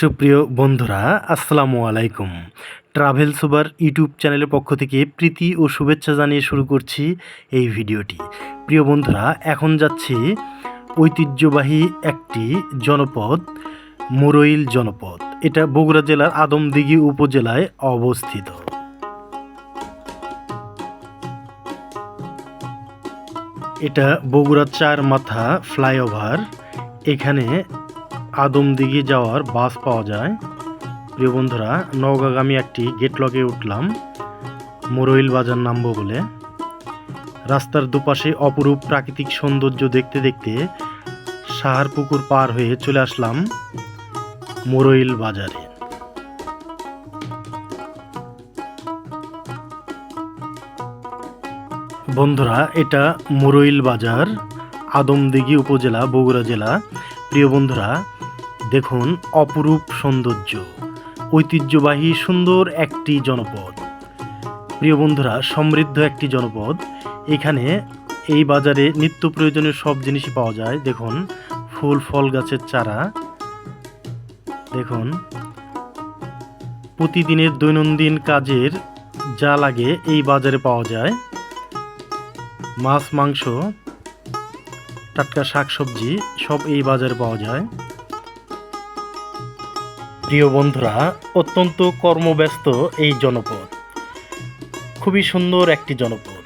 সুপ্রিয় বন্ধুরা, আসসালামু আলাইকুম। ট্রাভেল সুবার ইউটিউব চ্যানেলের পক্ষ থেকে প্রীতি ও শুভেচ্ছা জানিয়ে শুরু করছি এই ভিডিওটি। প্রিয় বন্ধুরা, এখন যাচ্ছি ঐতিহ্যবাহী একটি জনপদ মুরইল জনপদ। এটা বগুড়া জেলার আদমদিঘি উপজেলায় অবস্থিত। এটা বগুড়া চার মাথা ফ্লাইওভার। এখানে আদমদিঘি যাওয়ার বাস পাওয়া যায়। প্রিয় বন্ধুরা, নওগাঁগামী একটি গেট লগে উঠলাম। মোরইল বাজার নামবো বলে। রাস্তার দুপাশে অপরূপ প্রাকৃতিক সৌন্দর্য দেখতে দেখতে সাহার পুকুর পার হয়ে চলে আসলাম মোরইল বাজারে। বন্ধুরা, এটা মুরইল বাজার আদমদিঘি উপজেলা, বগুড়া জেলা। প্রিয় বন্ধুরা দেখুন অপরূপ সৌন্দর্য, ঐতিহ্যবাহী সুন্দর একটি জনপদ। প্রিয় বন্ধুরা, সমৃদ্ধ একটি জনপদ। এখানে এই বাজারে নিত্য প্রয়োজনীয় সব জিনিসই পাওয়া যায়। দেখুন, ফুল, ফল গাছের চারা। দেখুন, প্রতিদিনের দৈনন্দিন কাজের যা লাগে এই বাজারে পাওয়া যায়। মাছ, মাংস, টাটকা শাকসবজি সব এই বাজারে পাওয়া যায়। প্রিয় বন্ধুরা, অত্যন্ত কর্মব্যস্ত এই জনপদ। খুবই সুন্দর একটি জনপদ।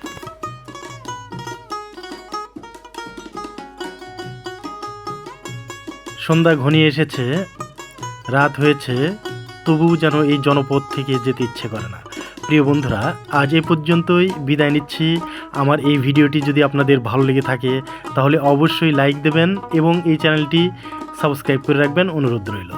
সন্ধ্যা ঘনিয়ে এসেছে, রাত হয়েছে, তবুও যেন এই জনপদ থেকে যেতে ইচ্ছে করে না। প্রিয় বন্ধুরা, আজ এ পর্যন্তই বিদায় নিচ্ছি। আমার এই ভিডিওটি যদি আপনাদের ভালো লেগে থাকে, তাহলে অবশ্যই লাইক দেবেন এবং এই চ্যানেলটি সাবস্ক্রাইব করে রাখবেন। অনুরোধ রইল।